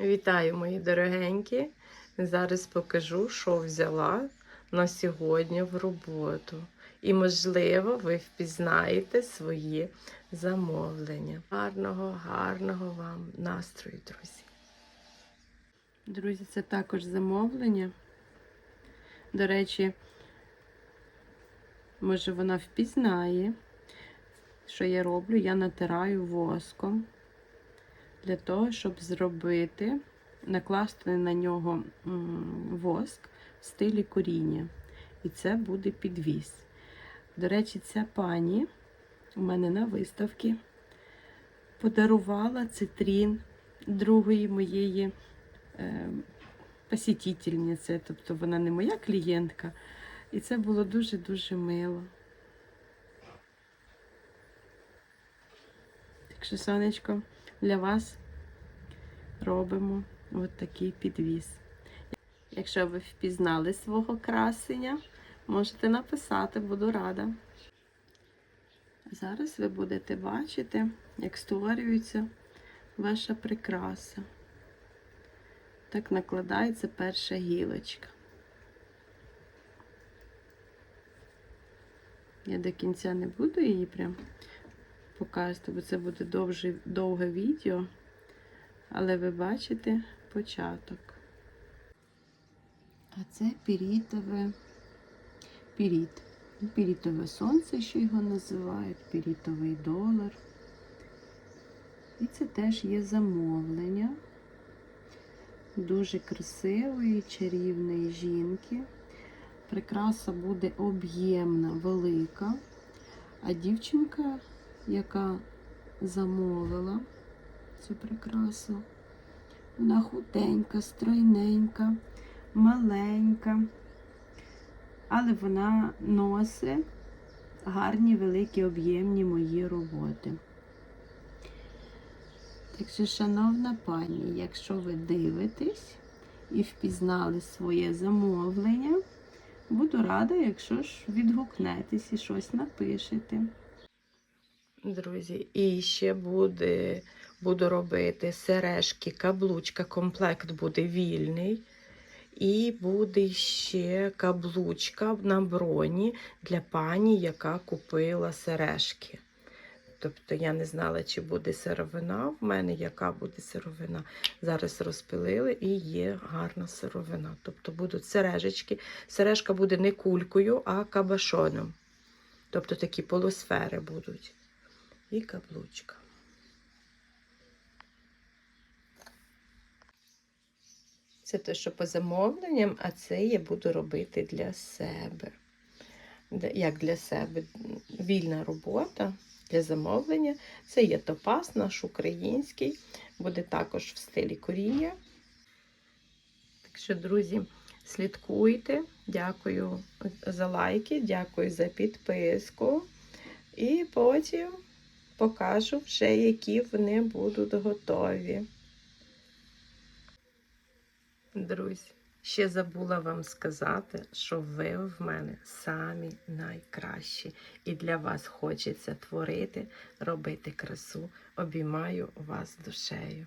Вітаю, мої дорогенькі! Зараз покажу, що взяла на сьогодні в роботу. І, можливо, ви впізнаєте свої замовлення. Гарного, гарного вам настрою, друзі. Друзі, це також замовлення. До речі, може вона впізнає, що я роблю. Я натираю воском для того, щоб зробити, накласти на нього воск в стилі коріння. І це буде підвіз. До речі, ця пані у мене на виставці подарувала цитрін другої моєї е, посітительниці. Тобто вона не моя клієнтка. І це було дуже-дуже мило. Так що, сонечко, для вас робимо от такий підвіз. Якщо ви впізнали свого красення, можете написати, буду рада. Зараз ви будете бачити, як створюється ваша прикраса. Так накладається перша гілочка. Я до кінця не буду її прям показувати, бо це буде довже, довге відео. Але ви бачите початок. А це пірітове піріт. Пірітове сонце, що його називають, пірітовий долар. І це теж є замовлення дуже красивої, чарівної жінки. Прикраса буде об'ємна, велика. А дівчинка, яка замовила цю прикрасу, вона худенька, стройненька, маленька, але вона носить гарні, великі, об'ємні мої роботи. Так що, шановна пані, якщо ви дивитесь і впізнали своє замовлення, буду рада, якщо ж відгукнетесь і щось напишете. Друзі, і ще буде, буду робити сережки, каблучка, комплект буде вільний. І буде ще каблучка на броні для пані, яка купила сережки. Тобто я не знала, чи буде сировина в мене, яка буде сировина. Зараз розпилили і є гарна сировина. Тобто будуть сережечки. Сережка буде не кулькою, а кабашоном. Тобто такі полусфери будуть. І каблучка. Це те, що по замовленням, а це я буду робити для себе. Як для себе вільна робота для замовлення. Це є топаз наш український, буде також в стилі коріння. Так що, друзі, слідкуйте. Дякую за лайки, дякую за підписку. І потім покажу вже, які вони будуть готові. Друзі, ще забула вам сказати, що ви в мене самі найкращі. І для вас хочеться творити, робити красу. Обіймаю вас душею.